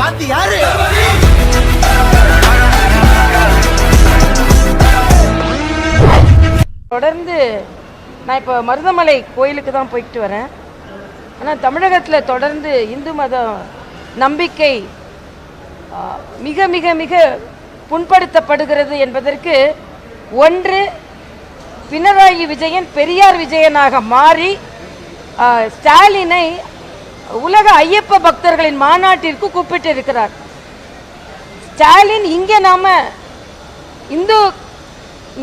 பாத்தி யாரு? தொடர்ந்து நான் இப்போ மருதமலை கோயிலுக்கு தான் போயிட்டு வரேன். ஆனால் தமிழகத்தில் தொடர்ந்து இந்து மத நம்பிக்கை மிக மிக மிக புண்படுத்தப்படுகிறது என்பதற்கு ஒன்று பினராயி விஜயன் பெரியார் விஜயனாக மாறி ஸ்டாலினை உலக ஐயப்ப பக்தர்களின் மாநாட்டிற்கு கூப்பிட்டு இருக்கிறார் ஸ்டாலின் இங்கே நாம் இந்து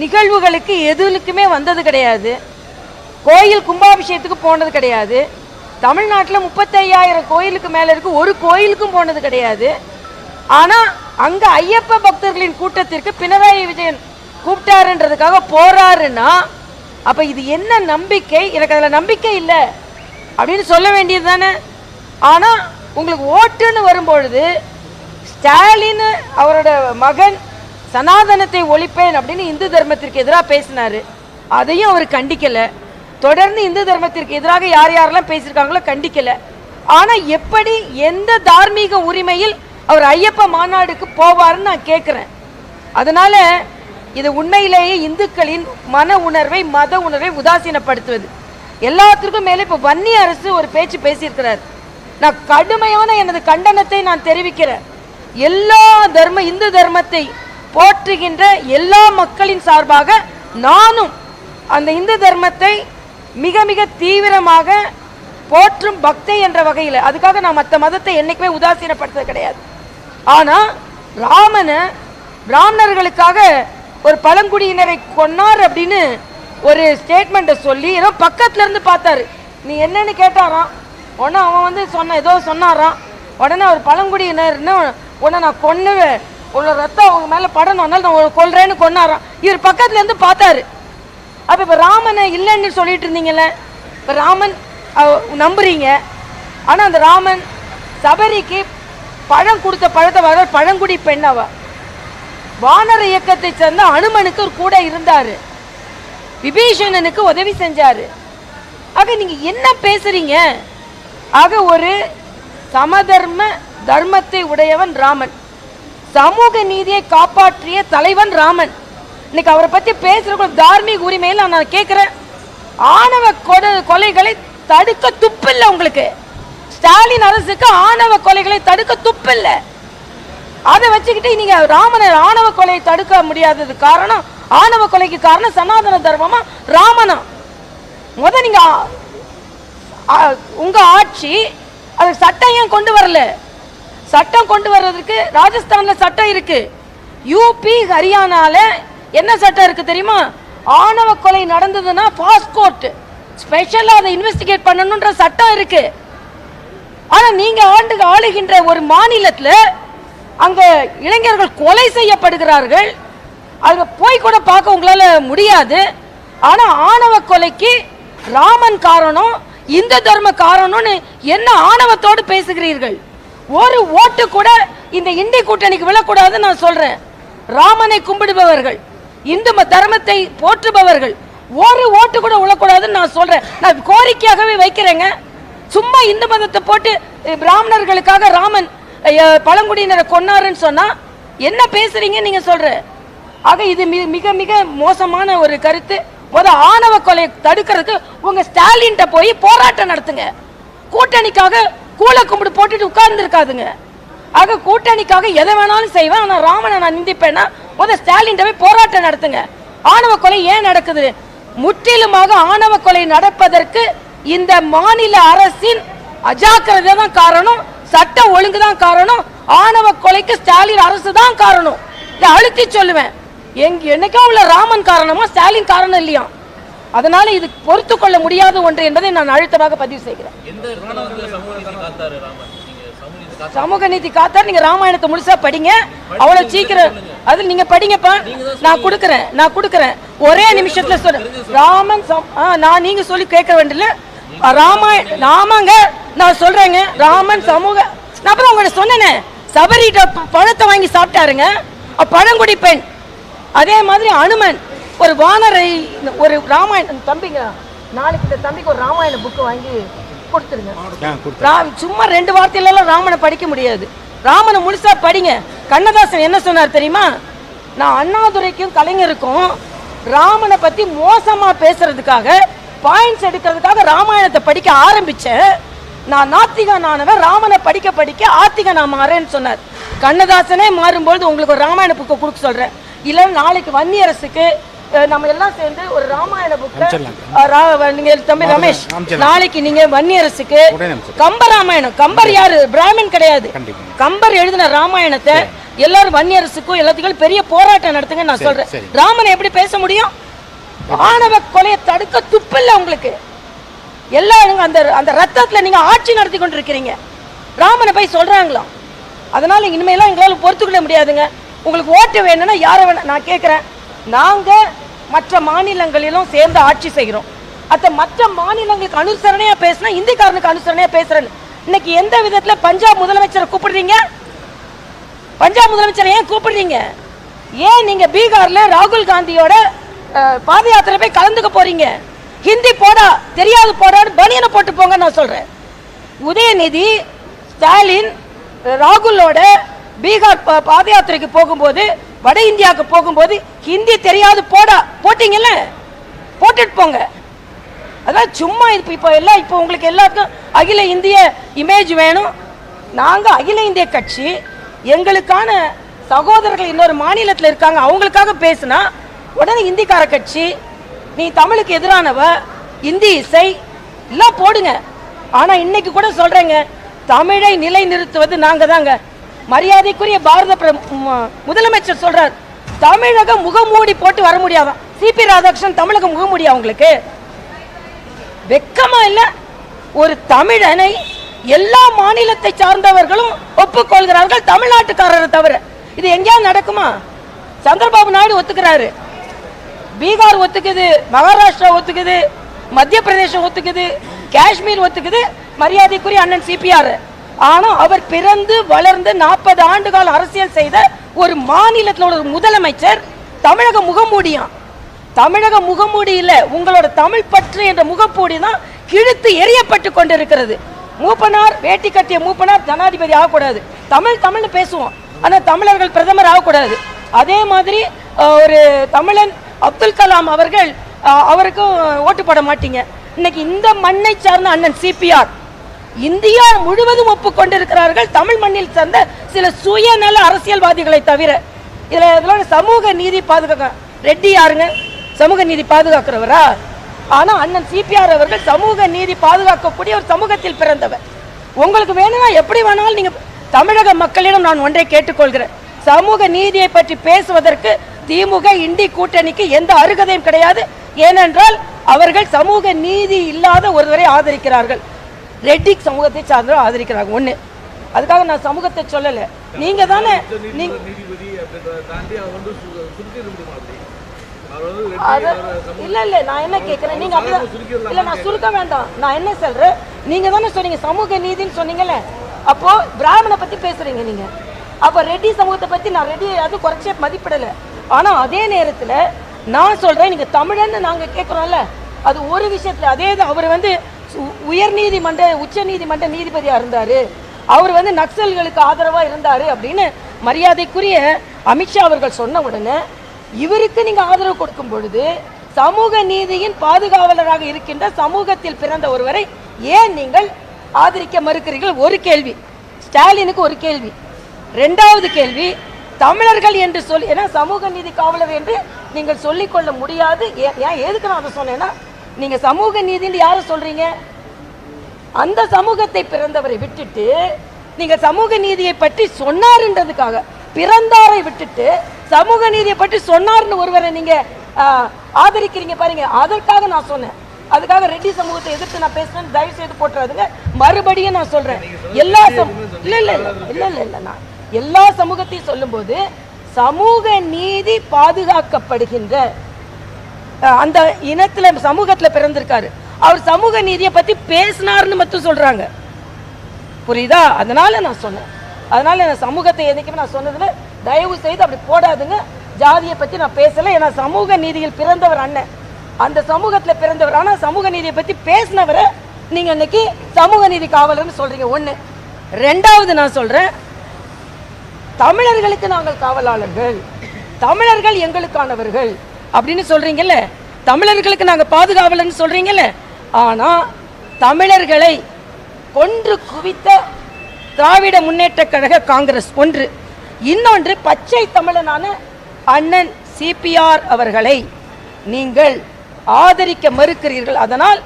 நிகழ்வுகளுக்கு எதுலுக்குமே வந்தது கிடையாது. கோயில் கும்பாபிஷேகத்துக்கு போனது கிடையாது. தமிழ்நாட்டில் முப்பத்தையாயிரம் கோயிலுக்கு மேலே இருக்கு. ஒரு கோயிலுக்கும் போனது கிடையாது. ஆனால் அங்கே ஐயப்ப பக்தர்களின் கூட்டத்திற்கு பினராயி விஜயன் கூப்பிட்டாருன்றதுக்காக போறாருன்னா அப்போ இது என்ன நம்பிக்கை? எனக்கு அதில் நம்பிக்கை இல்லை. அப்படின்னு சொல்ல வேண்டியது தானே ஆனால் உங்களுக்கு ஓட்டுன்னு வரும்பொழுது ஸ்டாலின் அவரோட மகன் சனாதனத்தை ஒழிப்பேன் அப்படின்னு இந்து தர்மத்திற்கு எதிராக பேசினார். அதையும் அவர் கண்டிக்கலை. தொடர்ந்து இந்து தர்மத்திற்கு எதிராக யார் யாரெல்லாம் பேசியிருக்காங்களோ கண்டிக்கலை. ஆனால் எப்படி எந்த தார்மீக உரிமையில் அவர் ஐயப்ப மாநாடுக்கு போவாருன்னு நான் கேட்குறேன் அதனால இது உண்மையிலேயே இந்துக்களின் மன உணர்வை மத உணர்வை உதாசீனப்படுத்துவது. எல்லாத்திற்கும் மேலே இப்போ வன்னி அரசு ஒரு பேச்சு பேசியிருக்கிறார். நான் கடுமையான எனது கண்டனத்தை நான் தெரிவிக்கிறேன். எல்லா தர்ம இந்து தர்மத்தை போற்றுகின்ற எல்லா மக்களின் சார்பாக நானும் அந்த இந்து தர்மத்தை மிக மிக தீவிரமாக போற்றும் பக்தை என்ற வகையில் அதுக்காக நான் மற்ற மதத்தை என்னைக்குமே உதாசீனப்படுத்துறது கிடையாது. ஆனால் ராமனை பிராமணர்களுக்காக ஒரு பழங்குடியினரை கொன்னார் அப்படின்னு ஒரு ஸ்டேட்மெண்ட்டை சொல்லி ஏதோ பக்கத்துலேருந்து பார்த்தாரு. நீ என்னன்னு கேட்டாராம். உடனே அவன் வந்து சொன்ன ஏதோ சொன்னாராம். உடனே அவர் பழங்குடியினர்னு உடனே நான் கொன்னுவேன். உள்ள ரத்தம் அவங்க மேலே படணும்னால நான் உன்னை கொல்றேன்னு கொன்னாராம். இவர் பக்கத்துலேருந்து பார்த்தாரு. அப்போ இப்போ ராமனை இல்லைன்னு சொல்லிட்டு இருந்தீங்களே இப்போ ராமன் அவ- நம்புறீங்க. ஆனால் அந்த ராமன் சபரிக்கு பழம் கொடுத்த பழத்தை வர பழங்குடி பெண்ணவா வானர இயக்கத்தை சேர்ந்த அனுமனுக்கு ஒரு கூட இருந்தார். விபீஷணனுக்கு உதவி செஞ்சார். ஆக நீங்கள் என்ன பேசுகிறீங்க ஆக ஒரு சமதர்ம தர்மத்தை உடையவன் ராமன். சமூக நீதியை காப்பாற்றிய தலைவன் ராமன். இன்னைக்கு அவரை பத்தி பேசுகிற தார்மீக உரிமையில் நான் கேட்கிறேன் ஆணவ கொடு கொலைகளை தடுக்க துப்பில்லை உங்களுக்கு. ஸ்டாலின் அரசுக்கு ஆணவ கொலைகளை தடுக்க துப்பில்லை. அதை வச்சுக்கிட்டு நீங்க ராமனை ஆணவ கொலையை தடுக்க முடியாதது காரணம் ஆணவ கொலைக்கு காரணம் சனாதன தர்மமா ராமனா? முத நீங்க உங்கள் ஆட்சி அது சட்டம் ஏன் கொண்டு வரல? சட்டம் கொண்டு வர்றதுக்கு ராஜஸ்தானில் சட்டம் இருக்குது யூபி ஹரியானாவில் என்ன சட்டம் இருக்குது தெரியுமா? ஆணவ கொலை நடந்ததுன்னா ஃபாஸ்ட் கோர்ட். அதை இன்வெஸ்டிகேட் பண்ணணுன்ற சட்டம் இருக்கு. ஆனால் நீங்கள் ஆண்டு ஆளுகின்ற ஒரு மாநிலத்தில் அங்கே இளைஞர்கள் கொலை செய்யப்படுகிறார்கள். அங்க போய் கூட பார்க்க உங்களால் முடியாது. ஆனால் ஆணவ கொலைக்கு ராமன் காரணம் இந்து தர்ம காரணம்னு என்ன ஆணவத்தோடு பேசுகிறீர்கள்? ஒரு ஓட்டு கூட இந்த இந்தி கூட்டணிக்கு விழக்கூடாதுன்னு நான் சொல்றேன். ராமனை கும்பிடுபவர்கள் இந்து ம- தர்மத்தை போற்றுபவர்கள் ஒரு ஓட்டு கூட விழக்கூடாதுன்னு நான் சொல்றேன். நான் கோரிக்கையாகவே வைக்கிறேங்க. சும்மா இந்து மதத்தை போட்டு பிராமணர்களுக்காக ராமன் பழங்குடியினரை கொன்னாருன்னு சொன்னா என்ன பேசுறீங்க நீங்க சொல்ற ஆக இது மிக மிக மோசமான ஒரு கருத்து. முத ஆணவ கொலை தடுக்கிறதுக்கு உங்க ஸ்டாலின்ட்ட போய் போராட்டம் நடத்துங்க. கூட்டணிக்காக கூல கும்பிடு போட்டுட்டு உட்கார்ந்து இருக்காதுங்க ஆக கூட்டணிக்காக எதை வேணாலும் செய்வேன். ஆனா ராமனை நான் நிந்திப்பேன்னா முத ஸ்டாலின் போய் போராட்டம் நடத்துங்க. ஆணவ கொலை ஏன் நடக்குது? முற்றிலுமாக ஆணவ கொலை நடப்பதற்கு இந்த மாநில அரசின் அஜாக்கிரதை தான் காரணம். சட்ட ஒழுங்கு தான் காரணம். ஆணவ கொலைக்கு ஸ்டாலின் அரசு தான் காரணம். இதை அழுத்தி சொல்லுவேன். எங்க என்னைக்கோ உள்ள ராமன் காரணமா ஸ்டாலின் காரணம் இல்லையா? அதனால இது பொறுத்து கொள்ள முடியாத ஒன்று என்பதை நான் அழுத்தமாக பதிவு செய்கிறேன். சமூக நீதி காத்தாரு நீங்க ராமாயணத்தை முழுசா படிங்க. அவ்வளவு சீக்கிரம் அது நீங்க படிங்கப்பா. நான் கொடுக்கறேன் நான் கொடுக்கறேன். ஒரே நிமிஷத்துல சொல்றேன். ராமன் நான் நீங்க சொல்லி கேட்க வேண்டியல ராமாயண ஆமாங்க நான் சொல்றேங்க. ராமன் சமூக நான் அப்புறம் உங்கள்ட்ட சொன்னேனே. சபரிட்ட பழத்தை வாங்கி சாப்பிட்டாருங்க. பழங்குடி பெண் அதே மாதிரி அனுமன் ஒரு வானரை ஒரு ராமாயணம் தம்பிங்க நாளைக்கு இந்த தம்பிக்கு ஒரு ராமாயண புக்கு வாங்கி கொடுத்துருங்க. சும்மா ரெண்டு வார்த்தையில எல்லாம் ராமனை படிக்க முடியாது. ராமனை முழுசா படிங்க. கண்ணதாசன் என்ன சொன்னார் தெரியுமா? நான் அண்ணாதுரைக்கும் கலைஞருக்கும் ராமனை பத்தி மோசமா பேசுறதுக்காக பாயிண்ட்ஸ் எடுக்கிறதுக்காக ராமாயணத்தை படிக்க ஆரம்பிச்சேன். நான் நாத்திகன் ஆனவன் ராமனை படிக்க படிக்க ஆத்திகன் நான் மாறேன்னு சொன்னார். கண்ணதாசனே மாறும்பொழுது உங்களுக்கு ஒரு ராமாயண புக்கை கொடுக்க சொல்றேன். இல்ல நாளைக்கு வன்னியரசுக்கு நம்ம எல்லாம் சேர்ந்து ஒரு ராமாயண புக்கை. நீங்க தம்பி ரமேஷ். நாளைக்கு நீங்க வன்னியரசுக்கு. கம்ப ராமாயணம் கம்பர் யாரு? பிராமின் கிடையாது. கம்பர் எழுதின ராமாயணத்தை எல்லாரும் வன்னியரசுக்கும் எல்லாத்துக்கும் பெரிய போராட்டம் நடத்துங்க நான் சொல்றேன். ராமனை எப்படி பேச முடியும்? ஆணவ கொலையை தடுக்க துப்பில்ல உங்களுக்கு. எல்லாரும் அந்த அந்த ரத்தத்துல நீங்க ஆட்சி நடத்தி கொண்டிருக்கிறீங்க. ராமனை போய் சொல்றாங்களாம். அதனால இனிமேலாம் எங்களால பொறுத்துக்கொள்ள முடியாதுங்க. உங்களுக்கு ஓட்டு வேணும்னா யாரை வேணும் நான் கேட்குறேன் நாங்கள் மற்ற மாநிலங்களிலும் சேர்ந்து ஆட்சி செய்கிறோம். அத்த மற்ற மாநிலங்களுக்கு அனுசரணையாக பேசினா இந்திக்காரனுக்கு அனுசரணையாக பேசுகிறேன் இன்னைக்கு எந்த விதத்தில் பஞ்சாப் முதலமைச்சரை கூப்பிடுறீங்க? பஞ்சாப் முதலமைச்சரை ஏன் கூப்பிடுறீங்க? ஏன் நீங்கள் பீகாரில் ராகுல் காந்தியோட பாத யாத்திரை போய் கலந்துக்க போறீங்க? ஹிந்தி போடா தெரியாது போடான்னு பனியனை போட்டு போங்க நான் சொல்கிறேன் உதயநிதி ஸ்டாலின் ராகுலோட பீகார் பாத யாத்திரைக்கு போகும்போது வட இந்தியாவுக்கு போகும்போது ஹிந்தி தெரியாது போடா போட்டிங்கல்ல? போட்டுட்டு போங்க. அதான் சும்மா இப்போ இப்போ எல்லாம் இப்போ உங்களுக்கு எல்லாருக்கும் அகில இந்திய இமேஜ் வேணும். நாங்கள் அகில இந்திய கட்சி எங்களுக்கான சகோதரர்கள் இன்னொரு மாநிலத்தில் இருக்காங்க அவங்களுக்காக பேசுனா உடனே இந்திக்கார கட்சி நீ தமிழுக்கு எதிரானவ இந்தி இசை எல்லாம் போடுங்க. ஆனால் இன்னைக்கு கூட சொல்கிறேங்க தமிழை நிலைநிறுத்துவது நாங்கள் தாங்க மரியாதைக்குரிய பாரத முதலமைச்சர் சொல்றார் தமிழகம் முகமூடி போட்டு வர முடியாதான் சிபி ராதாகிருஷ்ணன் தமிழகம் முகமூடி அவங்களுக்கு வெக்கமா இல்ல. ஒரு தமிழனை எல்லா மாநிலத்தை சார்ந்தவர்களும் ஒப்புக்கொள்கிறார்கள் தமிழ்நாட்டுக்காரரை தவிர. இது எங்கேயாவது நடக்குமா? சந்திரபாபு நாயுடு ஒத்துக்கிறாரு. பீகார் ஒத்துக்குது மகாராஷ்டிரா ஒத்துக்குது மத்திய பிரதேசம் ஒத்துக்குது காஷ்மீர் ஒத்துக்குது மரியாதைக்குரிய அண்ணன் சிபிஆர் ஆனா அவர் பிறந்து வளர்ந்து நாற்பது ஆண்டு கால அரசியல் செய்த ஒரு மாநிலத்தில் ஒரு முதலமைச்சர் தமிழக முகமூடியாம் தமிழக முகமூடி இல்ல உங்களோட தமிழ் பற்று என்ற முகப்பூடி தான் கிழித்து எரியப்பட்டு கொண்டிருக்கிறது. மூப்பனார் வேட்டி கட்டிய மூப்பனார் ஜனாதிபதி ஆகக்கூடாது. தமிழ் தமிழ்னு பேசுவோம். ஆனால் தமிழர்கள் பிரதமர் ஆகக்கூடாது. அதே மாதிரி ஒரு தமிழன் அப்துல் கலாம் அவர்கள் அவருக்கும் ஓட்டு போட மாட்டீங்க. இன்னைக்கு இந்த மண்ணை சார்ந்த அண்ணன் சிபிஆர் இந்தியா முழுவதும் ஒப்புக்கொண்டிருக்கிறார்கள். தமிழ் மண்ணில் சேர்ந்த சில சுயநல அரசியல்வாதிகளை தவிர இதில் இதோட சமூக நீதி பாதுகாக்க ரெட்டி யாருங்க? சமூக நீதி பாதுகாக்கிறவரா? ஆனால் அண்ணன் சிபிஆர் அவர்கள் சமூக நீதி பாதுகாக்கக்கூடிய ஒரு சமூகத்தில் பிறந்தவர். உங்களுக்கு வேணும்னா எப்படி வேணாலும் நீங்கள் தமிழக மக்களிடம் நான் ஒன்றை கேட்டுக்கொள்கிறேன். சமூக நீதியை பற்றி பேசுவதற்கு திமுக இண்டி கூட்டணிக்கு எந்த அருகதையும் கிடையாது. ஏனென்றால் அவர்கள் சமூக நீதி இல்லாத ஒருவரை ஆதரிக்கிறார்கள். ரெட்டி சமூகத்தை சார்ந்தவர் ஆதரிக்கிறாங்க. ஒண்ணு. அதுக்காக நான் சமூகத்தை சொல்லல. நீங்க தானே இல்ல இல்ல நான் என்ன கேக்குறேன்? நீங்க இல்ல நான் சுருக்க வேண்டாம். நான் என்ன சொல்றேன்? நீங்க தானே சொன்னீங்க சமூக நீதின்னு சொன்னீங்கல்ல. அப்போ பிராமண பத்தி பேசுறீங்க நீங்க. அப்ப ரெட்டி சமூகத்தை பத்தி நான் ரெட்டி அது குறைச்சே மதிப்பிடல. ஆனா அதே நேரத்துல நான் சொல்றேன் நீங்க தமிழன்னு நாங்க கேக்குறோம்ல. அது ஒரு விஷயத்துல அதே தான் அவர் வந்து உயர் நீதிமன்ற உச்ச நீதிமன்ற நீதிபதியாக இருந்தார். அவர் வந்து நக்சல்களுக்கு ஆதரவாக இருந்தார் அப்படின்னு மரியாதைக்குரிய அமித்ஷா அவர்கள் சொன்ன உடனே இவருக்கு நீங்கள் ஆதரவு கொடுக்கும் பொழுது சமூக நீதியின் பாதுகாவலராக இருக்கின்ற சமூகத்தில் பிறந்த ஒருவரை ஏன் நீங்கள் ஆதரிக்க மறுக்கிறீர்கள்? ஒரு கேள்வி. ஸ்டாலினுக்கு ஒரு கேள்வி. ரெண்டாவது கேள்வி தமிழர்கள் என்று சொல்லி ஏன்னா சமூக நீதி காவலர் என்று நீங்கள் சொல்லிக்கொள்ள முடியாது. ஏன் ஏன் எதுக்கு நான் அதை சொன்னேன்னா நீங்க சமூக நீதின்னு யாரை சொல்றீங்க? அந்த சமூகத்தை பிறந்தவரை விட்டுட்டு நீங்க சமூக நீதியை பற்றி சொன்னாருன்றதுக்காக பிறந்தாரை விட்டுட்டு சமூக நீதியை பற்றி சொன்னார்னு ஒருவரை நீங்க ஆதரிக்கிறீங்க பாருங்க. அதற்காக நான் சொன்னேன். அதுக்காக ரெட்டி சமூகத்தை எதிர்த்து நான் பேசுறேன். தயவு செய்து போட்டுறாதுங்க மறுபடியும் நான் சொல்றேன். எல்லா சமூ- இல்ல இல்ல இல்ல இல்ல இல்ல இல்ல நான் எல்லா சமூகத்தையும் சொல்லும்போது சமூக நீதி பாதுகாக்கப்படுகின்ற அந்த இனத்தில் சமூகத்தில் பிறந்திருக்காரு. அவர் சமூக நீதியை பற்றி பேசினார்னு மட்டும் சொல்கிறாங்க புரியுதா? அதனால நான் சொன்னேன். அதனால நான் சமூகத்தை எதுக்குமே நான் சொன்னதுல தயவு செய்து அப்படி போடாதுங்க. ஜாதியை பற்றி நான் பேசலை. ஏன்னா சமூக நீதியில் பிறந்தவர் அண்ணன். அந்த சமூகத்தில் பிறந்தவர். ஆனால் சமூக நீதியை பற்றி பேசினவரை நீங்கள் இன்னைக்கு சமூக நீதி காவலர்னு சொல்கிறீங்க ஒன்று ரெண்டாவது நான் சொல்கிறேன் தமிழர்களுக்கு நாங்கள் காவலாளர்கள். தமிழர்கள் எங்களுக்கானவர்கள். அப்படின்னு சொல்கிறீங்கல்ல தமிழர்களுக்கு நாங்கள் பாதுகாவலன்னு சொல்கிறீங்கல்ல ஆனால் தமிழர்களை கொன்று குவித்த திராவிட முன்னேற்ற கழக காங்கிரஸ் ஒன்று. இன்னொன்று பச்சை தமிழனான அண்ணன் சிபிஆர் அவர்களை நீங்கள் ஆதரிக்க மறுக்கிறீர்கள். அதனால்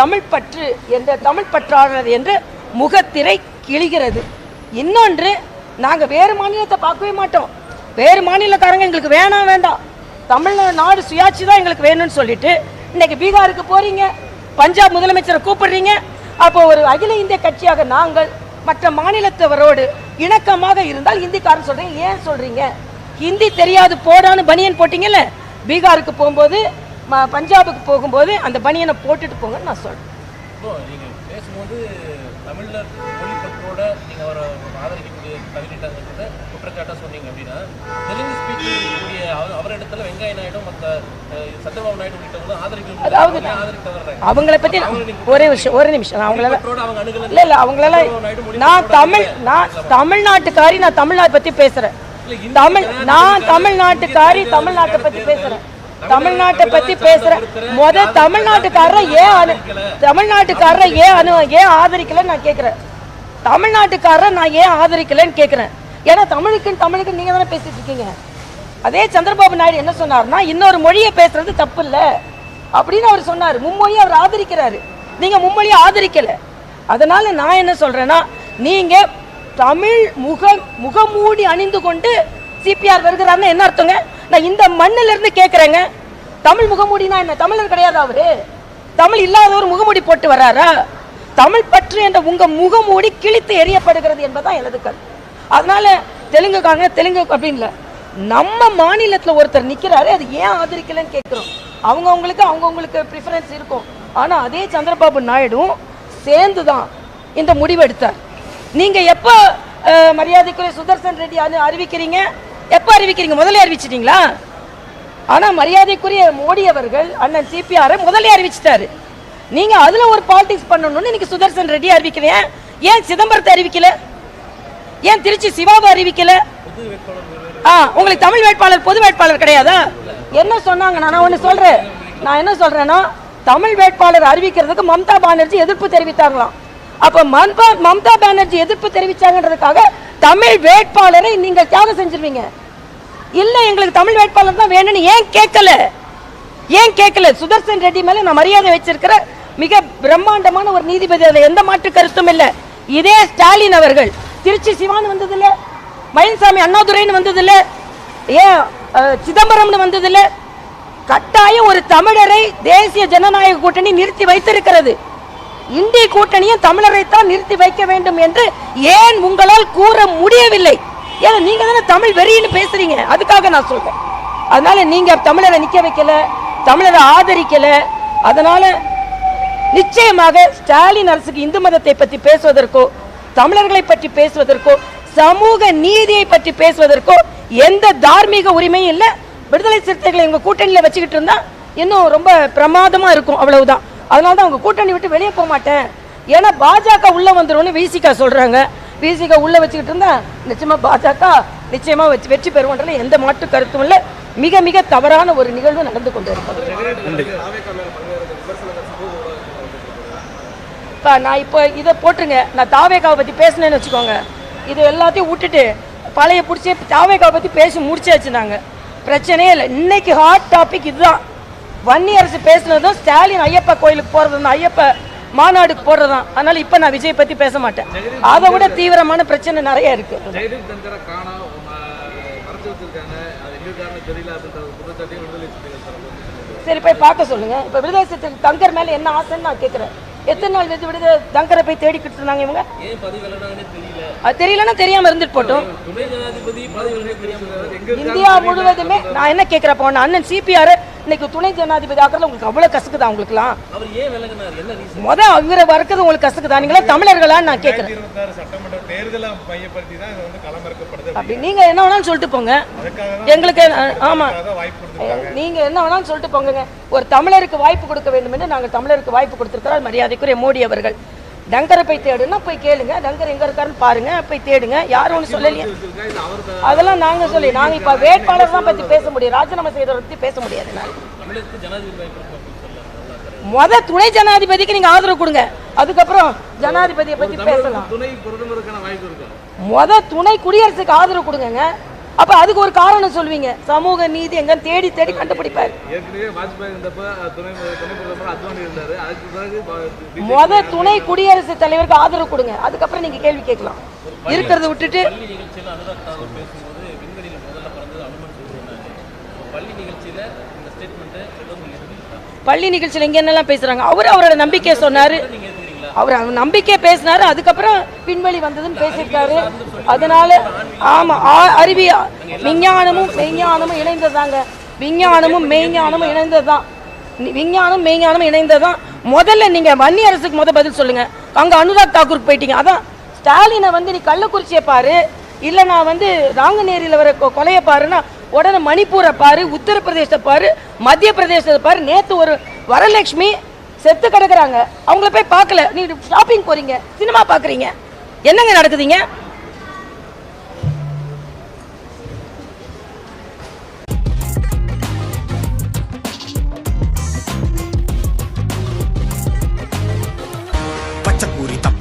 தமிழ் பற்று என்ற தமிழ் பற்றாளர் என்று முகத்திரை கிழிகிறது. இன்னொன்று நாங்கள் வேறு மாநிலத்தை பார்க்கவே மாட்டோம். வேறு மாநிலக்காரங்க எங்களுக்கு வேணாம் வேண்டாம். தமிழ்நாடு சுயாட்சி தான் எங்களுக்கு வேணும்னு சொல்லிட்டு இன்னைக்கு பீகாருக்கு போறீங்க பஞ்சாப் முதலமைச்சரை கூப்பிடுறீங்க அப்போ ஒரு அகில இந்திய கட்சியாக நாங்கள் மற்ற மாநிலத்தவரோடு இணக்கமாக இருந்தால் ஹிந்திக்காரன் சொல்றீங்க ஏன் சொல்றீங்க? ஹிந்தி தெரியாது போடான்னு பனியன் போட்டீங்கல்ல? பீகாருக்கு போகும்போது ம- பஞ்சாபுக்கு போகும்போது அந்த பனியனை போட்டுட்டு போங்கன்னு நான் சொல்றேன். இப்போ நீங்க பேசும்போது தமிழர் மொழி பற்றோட நீங்க அவரை ஆதரிக்கக்கூடிய தகுதிட்டாங்கிறத குற்றச்சாட்டா சொன்னீங்க அப்படின்னா தெலுங்கு ஸ்பீக்கிங் கூடிய அவர் அவரிடத்துல வெங்காய நாயுடு மற்ற சந்திரபாபு நாயுடு ஆதரிக்க அவங்கள பத்தி ஒரே விஷயம் ஒரு நிமிஷம். அவங்களால இல்ல இல்ல அவங்களால நான் தமிழ் நான் தமிழ்நாட்டுக்காரி நான் தமிழ்நாட்டை பத்தி பேசுறேன். தமிழ் நான் தமிழ்நாட்டுக்காரி தமிழ்நாட்டை பத்தி பேசுறேன். தமிழ்நாட்டை பத்தி பேசுறேன் முத தமிழ்நாட்டுக்காரரை ஏன் அனு தமிழ்நாட்டுக்காரரை ஏன் அனு ஏன் ஆதரிக்கலன்னு நான் கேக்குறேன். தமிழ்நாட்டுக்காரரை நான் ஏன் ஆதரிக்கலன்னு கேக்குறேன். ஏன்னா தமிழுக்குன்னு தமிழுக்கு நீங்க தானே பேசிட்டு இருக்கீங்க. அதே சந்திரபாபு நாயுடு என்ன சொன்னார்னா இன்னொரு மொழியை பேசுறது தப்பு இல்லை அப்படின்னு அவர் சொன்னார். மும்மொழியை அவர் ஆதரிக்கிறாரு. நீங்க மும்மொழியை ஆதரிக்கல. அதனால நான் என்ன சொல்றேன்னா நீங்க தமிழ் முக முகமூடி அணிந்து கொண்டு சிபிஆர் வருகிறாருன்னு என்ன அர்த்தங்க? நான் இந்த மண்ணில இருந்து கேக்குறேங்க. தமிழ் முகமூடினா என்ன? தமிழர் கிடையாது அவரு? தமிழ் இல்லாதவர் முகமூடி போட்டு வர்றாரா? தமிழ் பற்று என்ற உங்க முகமூடி கிழித்து எரியப்படுகிறது என்பதுதான் எனது கருத்து. அதனால தெலுங்குக்காரங்க தெலுங்கு அப்படின்னு நம்ம மாநிலத்தில் ஒருத்தர் நிற்கிறாரு அது ஏன் ஆதரிக்கலன்னு கேட்குறோம் அவங்கவுங்களுக்கு அவங்கவுங்களுக்கு ப்ரிஃபரன்ஸ் இருக்கும். ஆனால் அதே சந்திரபாபு நாயுடும் சேர்ந்து தான் இந்த முடிவு எடுத்தார். நீங்கள் எப்போ மரியாதைக்குரிய சுதர்சன் ரெட்டி அறிவிக்கிறீங்க? எப்போ அறிவிக்கிறீங்க? முதலே அறிவிச்சிட்டீங்களா? ஆனால் மரியாதைக்குரிய மோடி அவர்கள் அண்ணன் சிபிஆரை முதலே அறிவிச்சிட்டாரு. நீங்க அதுல ஒரு பாலிடிக்ஸ் பண்ணணும்னு இன்னைக்கு சுதர்சன் ரெட்டி அறிவிக்கிறீங்க ஏன்? சிதம்பரத்தை அறிவிக்கல? ஏன் திருச்சி சிவாவை அறிவிக்கல? ஆ உங்களுக்கு தமிழ் வேட்பாளர் பொது வேட்பாளர் கிடையாதா? என்ன சொன்னாங்க? நான் ஒன்று சொல்றேன். நான் என்ன சொல்றேன்னா தமிழ் வேட்பாளர் அறிவிக்கிறதுக்கு மம்தா பானர்ஜி எதிர்ப்பு தெரிவித்தாங்களாம். அப்ப மம்தா மம்தா பானர்ஜி எதிர்ப்பு தெரிவிச்சாங்கன்றதுக்காக தமிழ் வேட்பாளரை நீங்க தியாகம் செஞ்சிருவீங்க. இல்லை எங்களுக்கு தமிழ் வேட்பாளர் தான் வேணும்னு ஏன் கேட்கல? ஏன் கேட்கல? சுதர்சன் ரெட்டி மேலே நான் மரியாதை வச்சிருக்கிற மிக பிரம்மாண்டமான ஒரு நீதிபதி அதில் எந்த மாற்று கருத்தும் இல்லை. இதே ஸ்டாலின் அவர்கள் திருச்சி சிவான் வந்ததில்ல மயில்சாமி அண்ணாதுரைன்னு வந்ததில்ல ஏன் சிதம்பரம்னு வந்ததில்ல. கட்டாயம் ஒரு தமிழரை தேசிய ஜனநாயக கூட்டணி நிறுத்தி வைத்திருக்கிறது. இந்திய கூட்டணியும் தமிழரை தான் நிறுத்தி வைக்க வேண்டும் என்று ஏன் உங்களால் கூற முடியவில்லை? ஏன்னா நீங்க தானே தமிழ் வெறின்னு பேசுறீங்க. அதுக்காக நான் சொல்றேன். அதனால நீங்க தமிழரை நிக்க வைக்கல தமிழரை ஆதரிக்கல. அதனால நிச்சயமாக ஸ்டாலின் அரசுக்கு இந்து மதத்தை பற்றி பேசுவதற்கோ தமிழர்களை பற்றி பேசுவதற்கோ சமூக நீதியை பற்றி பேசுவதற்கோ எந்த தார்மீக உரிமையும் இல்லை. விடுதலை சிறுத்தைகளை உங்கள் கூட்டணியில் வச்சுக்கிட்டு இருந்தா இன்னும் ரொம்ப பிரமாதமாக இருக்கும் அவ்வளவுதான். அதனால தான் அவங்க கூட்டணி விட்டு வெளியே போக மாட்டேன். ஏன்னா பாஜக உள்ளே வந்துடும் விசிகா சொல்கிறாங்க பிசிக உள்ள வச்சுக்கிட்டு இருந்தா நிச்சயமா பாஜக நிச்சயமா வச்சு வெற்றி பெறுவோன்றதுல எந்த மாற்று கருத்தும் இல்லை. மிக மிக தவறான ஒரு நிகழ்வு நடந்து கொண்டு இருக்கிறது இப்போ நான் இப்போ இதை போட்டுருங்க. நான் தாவேகாவை பற்றி பேசினேன்னு வச்சுக்கோங்க. இது எல்லாத்தையும் விட்டுட்டு பழைய பிடிச்சி தாவேகாவை பற்றி பேசி முடிச்சாச்சு நாங்கள் பிரச்சனையே இல்லை. இன்னைக்கு ஹாட் டாபிக் இதுதான். வன்னியரசு பேசுனதும் ஸ்டாலின் ஐயப்பா கோயிலுக்கு போகிறது தான் ஐயப்ப மாநாடுக்கு போடுறது தான் அதனால இப்போ நான் விஜய் பற்றி பேச மாட்டேன். அதை விட தீவிரமான பிரச்சனை நிறைய இருக்கு. வந்து. சரி போய் பார்க்க சொல்லுங்க. இப்போ விடுதலை சிறுத்தைகள் தங்கர் மேலே என்ன ஆசைன்னு நான் கேட்குறேன் எத்தனை நாள் விடுதலை விடுதலை தங்கரை போய் தேடிக்கிட்டு இருந்தாங்க இவங்க? அது தெரியலன்னா தெரியாமல் இருந்துட்டு போட்டோம். தெரியாம இந்தியா முழுவதுமே நான் என்ன கேட்கிறப்ப அண்ணன் சிபிஆர் இன்னைக்கு துணை ஜனாதிபதி ஆக்கிறதுல உங்களுக்கு அவ்வளவு கசக்குதா உங்களுக்குலாம் அவர் முத இவரை வறுக்கிறது உங்களுக்கு கசக்குதா? நீங்களா தமிழர்களான்னு நான் கேட்கிறேன் அப்படி நீங்க என்ன வேணாலும் சொல்லிட்டு போங்க. எங்களுக்கு அஹ், ஆமா. அதான் வாய்ப்பு கொடுத்துருக்காங்க. நீங்க என்ன வேணாலும் சொல்லிட்டு போங்க ஒரு தமிழருக்கு வாய்ப்பு கொடுக்க வேண்டும் என்று நாங்கள் தமிழருக்கு வாய்ப்பு கொடுத்திருக்கிறார் மரியாதைக்குரிய மோடி அவர்கள். டங்கரை போய் தேடுன்னா போய் கேளுங்க. டங்கர் எங்க இருக்காருன்னு பாருங்க போய் தேடுங்க. யாரும் ஒன்றும் சொல்லலையே. அதெல்லாம் நாங்க சொல்லி நாங்க இப்ப வேட்பாளர் தான் பத்தி பேச முடியும். ராஜினாமா செய்யறத பத்தி பேச முடியாது முத துணை ஜனாதிபதிக்கு நீங்க ஆதரவு கொடுங்க. அதுக்கப்புறம் ஜனாதிபதியை பத்தி பேசலாம். முத துணை குடியரசுக்கு ஆதரவு கொடுங்கங்க. அப்ப அதுக்கு ஒரு காரணம் சொல்வீங்க. சமூக நீதி எங்கன்னு தேடி தேடி கண்டுபிடிப்பாரு. முத துணை குடியரசுத் தலைவருக்கு ஆதரவு கொடுங்க. அதுக்கப்புறம் நீங்க கேள்வி கேட்கலாம். இருக்கிறத விட்டுட்டு பள்ளி நிகழ்ச்சியில் இங்க என்னெல்லாம் பேசுறாங்க? அவர் அவரோட நம்பிக்கை சொன்னாரு. அவர் நம்பிக்கை பேசினாரு. அதுக்கப்புறம் விண்வெளி வந்ததுன்னு பேசியிருக்காரு. அதனால ஆமா ஆ- அறிவியா விஞ்ஞானமும் மெய்ஞானமும் இணைந்ததாங்க விஞ்ஞானமும் மெய்ஞானமும் இணைந்ததுதான். விஞ்ஞானம் மெய்ஞானமும் இணைந்ததுதான். முதல்ல நீங்க வன்னி அரசுக்கு முதல் பதில் சொல்லுங்க. அங்க அனுராக் தாக்கூருக்கு போயிட்டீங்க. அதான் ஸ்டாலினை வந்து நீ கள்ளக்குறிச்சியை பாரு. இல்ல நான் வந்து நாங்குநேரியில் வர கொ- கொலையை பாருன்னா உடனே மணிப்பூரை பாரு உத்தரப்பிரதேசத்தை பாரு மத்திய பிரதேசத்தை பாரு. நேத்து ஒரு வரலட்சுமி செத்து கிடக்குறாங்க. அவங்கள போய் பார்க்கல. நீ ஷாப்பிங் போறீங்க சினிமா பார்க்குறீங்க என்னங்க நடக்குதுங்க?